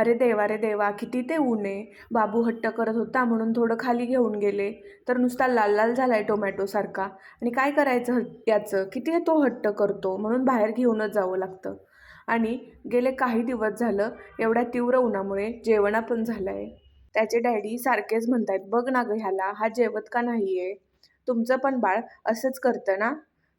अरे देवा रे देवा किती ते ऊन. आहे बाबू हट्ट करत होता म्हणून थोडं खाली घेऊन गेले. तर नुसता लाल लाल झाला आहे टोमॅटोसारखा आणि काय करायचं याचं? किती तो हट्ट करतो म्हणून बाहेर घेऊनच जावं लागतं. आणि गेले काही दिवस झालं एवढ्या तीव्र उन्हामुळे जेवणा पण झालं आहे त्याचे डॅडी सारखेच म्हणतायत बघ ना गं ह्याला हा जेवत का नाही आहे तुमचं पण बाळ असंच करतं ना?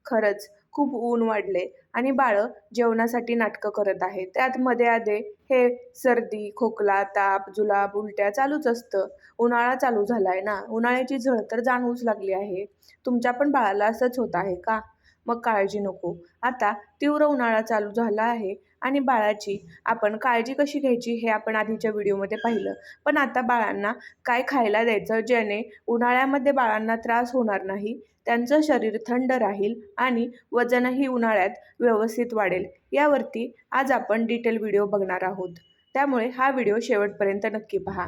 खरंच खूप ऊन वाढले. आणि बाळं जेवणासाठी नाटकं करत आहे त्यात मध्ये आधे हे सर्दी खोकला ताप जुलाब उलट्या चालूच असतं. उन्हाळा चालू झालाय ना? उन्हाळ्याची झळ तर जाणवूच लागली आहे. तुमच्या पण बाळाला असंच होत आहे का? मग काळजी नको. आता तीव्र उन्हाळा चालू झाला आहे आणि बाळाची आपण काळजी कशी घ्यायची हे आपण आधीच्या व्हिडिओमध्ये पाहिलं. पण आता बाळांना काय खायला द्यायचं ज्याने उन्हाळ्यामध्ये बाळांना त्रास होणार नाही त्यांचं शरीर थंड राहील आणि वजनही उन्हाळ्यात व्यवस्थित वाढेल. यावरती आज आपण डिटेल व्हिडिओ बघणार आहोत. त्यामुळे हा व्हिडिओ शेवटपर्यंत नक्की पहा.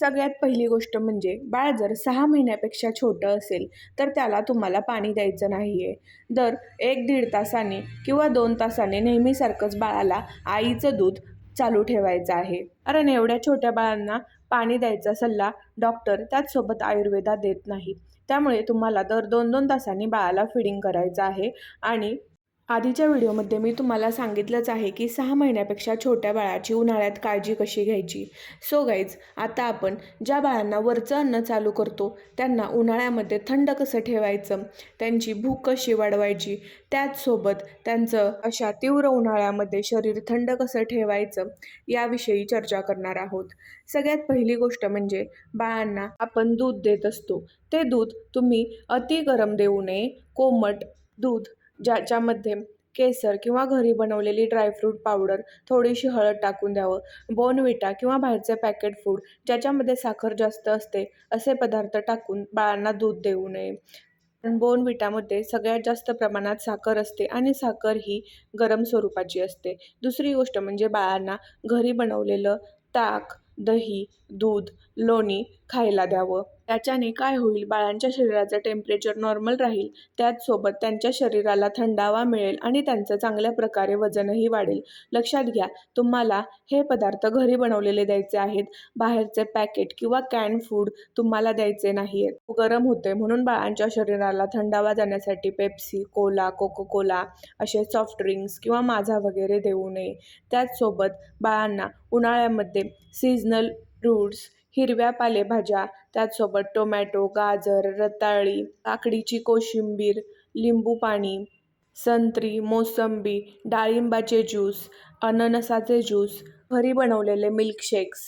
सगळ्यात पहिली गोष्ट म्हणजे बाळ जर सहा महिन्यापेक्षा छोटं असेल तर त्याला तुम्हाला पाणी द्यायचं नाही आहे दर एक दीड तासाने किंवा दोन तासाने नेहमीसारखंच बाळाला आईचं दूध चालू ठेवायचं आहे. कारण एवढ्या छोट्या बाळांना पाणी द्यायचा सल्ला डॉक्टर त्याचसोबत आयुर्वेदा देत नाही. त्यामुळे तुम्हाला दर दोन दोन तासांनी बाळाला फिडिंग करायचं आहे आणि आधीच्या व्हिडिओमध्ये मी तुम्हाला सांगितलंच आहे की सहा महिन्यापेक्षा छोट्या बाळाची उन्हाळ्यात काळजी कशी घ्यायची? सो गाईज आता आपण ज्या बाळांना वरचं अन्न चालू करतो त्यांना उन्हाळ्यामध्ये थंड कसं ठेवायचं? त्यांची भूक कशी वाढवायची? त्याचसोबत त्यांचं अशा तीव्र उन्हाळ्यामध्ये शरीर थंड कसं ठेवायचं? याविषयी चर्चा करणार आहोत. सगळ्यात पहिली गोष्ट म्हणजे बाळांना आपण दूध देत असतो. ते दूध तुम्ही अति गरम देऊ नये. कोमट दूध ज्याच्यामध्ये केसर किंवा घरी बनवलेली ड्रायफ्रूट पावडर थोडीशी हळद टाकून द्यावं. बोनविटा किंवा बाहेरचे पॅकेट फूड ज्याच्यामध्ये साखर जास्त असते असे पदार्थ टाकून बाळांना दूध देऊ नये. बोनविटामध्ये सगळ्यात जास्त प्रमाणात साखर असते आणि साखर ही गरम स्वरूपाची असते. दुसरी गोष्ट म्हणजे बाळांना घरी बनवलेलं ताक दही दूध लोणी खायला द्यावं. त्याच्याने काय होईल? बाळांच्या शरीराचं टेम्परेचर नॉर्मल राहील. त्याचसोबत त्यांच्या शरीराला थंडावा मिळेल आणि त्यांचं चांगल्या प्रकारे वजनही वाढेल. लक्षात घ्या तुम्हाला हे पदार्थ घरी बनवलेले द्यायचे आहेत. बाहेरचे पॅकेट किंवा कॅन फूड तुम्हाला द्यायचे नाही आहेत गरम होते म्हणून बाळांच्या शरीराला थंडावा जाण्यासाठी पेप्सी कोला कोको कोला असे सॉफ्ट ड्रिंक्स किंवा माझा वगैरे देऊ नये. त्याचसोबत बाळांना उन्हाळ्यामध्ये सीझनल फ्रूट्स हिरव्या पालेभाज्या त्याचसोबत टोमॅटो गाजर रताळी काकडीची कोशिंबीर लिंबू पाणी संत्री मोसंबी डाळिंबाचे ज्यूस अननसाचे ज्यूस घरी बनवलेले मिल्कशेक्स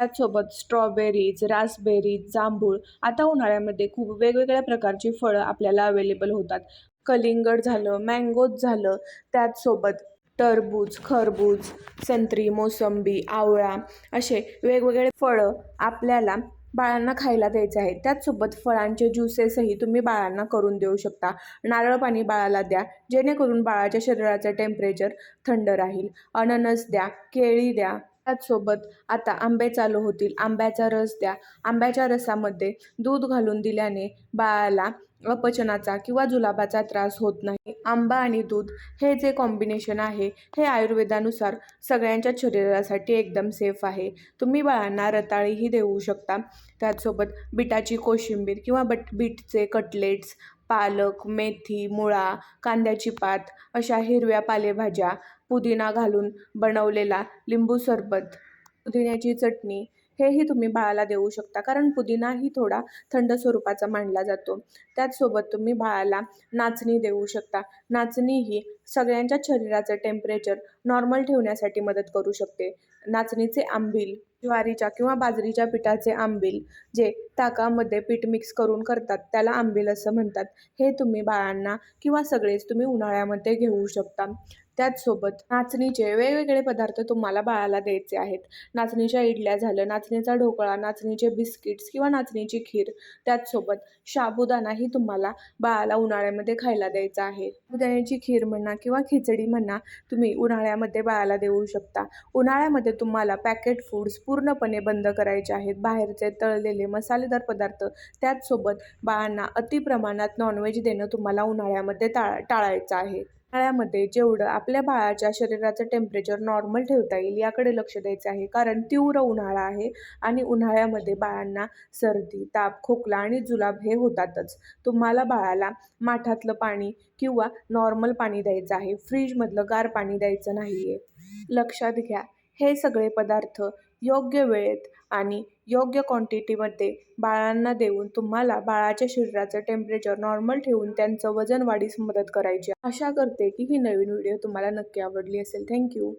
त्याचसोबत स्ट्रॉबेरीज रासबेरीज जांभूळ. आता उन्हाळ्यामध्ये खूप वेगवेगळ्या प्रकारची फळं आपल्याला अवेलेबल होतात. कलिंगड झालं मँगोज झालं त्याचसोबत टरबूज खरबूज संत्री मोसंबी आवळा असे वेगवेगळे फळं आपल्याला बाळांना खायला द्यायचे आहे त्याचसोबत फळांचे ज्युसेसही तुम्ही बाळांना करून देऊ शकता. नारळ पाणी बाळाला द्या जेणेकरून बाळाच्या शरीराचं टेम्परेचर थंड राहील. अननस द्या केळी द्या त्याचसोबत आता आंबे चालू होतील. आंब्याचा रस द्या. आंब्याच्या रसामध्ये दूध घालून दिल्याने बाळाला अपचनाचा किंवा जुलाबाचा त्रास होत नाही. आंबा आणि दूध हे जे कॉम्बिनेशन आहे हे आयुर्वेदानुसार सगळ्यांच्या शरीरासाठी एकदम सेफ आहे. तुम्ही बाळांना रताळीही देऊ शकता. त्याचसोबत बिटाची कोशिंबीर किंवा बट बीटचे कटलेट्स पालक मेथी मुळा कांद्याची पात अशा हिरव्या पालेभाज्या पुदिना घालून बनवलेला लिंबू सरबत. पुदिन्याची चटणी हेही तुम्ही बाळाला देऊ शकता. कारण पुदिनाही थोडा थंड स्वरूपाचा मानला जातो. त्याचसोबत तुम्ही बाळाला नाचणी देऊ शकता. नाचणी ही सगळ्यांच्या शरीराचं टेम्परेचर नॉर्मल ठेवण्यासाठी मदत करू शकते. नाचणीचे आंबील ज्वारीच्या किंवा बाजरीच्या पिठाचे आंबील जे ताकामध्ये पीठ मिक्स करून करतात त्याला आंबील असं म्हणतात. हे तुम्ही बाळांना किंवा सगळेच तुम्ही उन्हाळ्यामध्ये घेऊ शकता. त्याचसोबत नाचणीचे वेगवेगळे पदार्थ तुम्हाला बाळाला द्यायचे आहेत. नाचणीच्या इडल्या झालं नाचणीचा ढोकळा नाचणीचे बिस्किट्स किंवा नाचणीची खीर. त्याचसोबत साबुदाणाही तुम्हाला बाळाला उन्हाळ्यामध्ये खायला द्यायचा आहे. साबुदाण्याची खीर म्हणा किंवा खिचडी म्हणा तुम्ही उन्हाळ्यामध्ये बाळाला देऊ शकता. उन्हाळ्यामध्ये तुम्हाला पॅकेट फूड्स पूर्णपणे बंद करायचे आहेत. बाहेरचे तळलेले मसालेदार पदार्थ त्याचसोबत बाळांना अति प्रमाणात नॉनव्हेज देणं तुम्हाला उन्हाळ्यामध्ये टाळा टाळायचं आहे. उन्हाळ्यामध्ये जेवढं आपल्या बाळाच्या शरीराचं टेम्परेचर नॉर्मल ठेवता येईल याकडे लक्ष द्यायचं आहे. कारण तीव्र उन्हाळा आहे आणि उन्हाळ्यामध्ये बाळांना सर्दी ताप खोकला आणि जुलाब हे होतातच. तुम्हाला बाळाला माठातलं पाणी किंवा नॉर्मल पाणी द्यायचं आहे. फ्रीजमधलं गार पाणी द्यायचं नाही आहे लक्षात घ्या हे सगळे पदार्थ योग्य वेळेत आणि योग्य क्वांटिटीमध्ये बाळांना देऊन तुम्हाला बाळाच्या शरीराचं टेम्परेचर नॉर्मल ठेवून त्यांचं वजन वाढीस मदत करायची आशा करते की ही नवीन व्हिडिओ तुम्हाला नक्की आवडली असेल. थँक्यू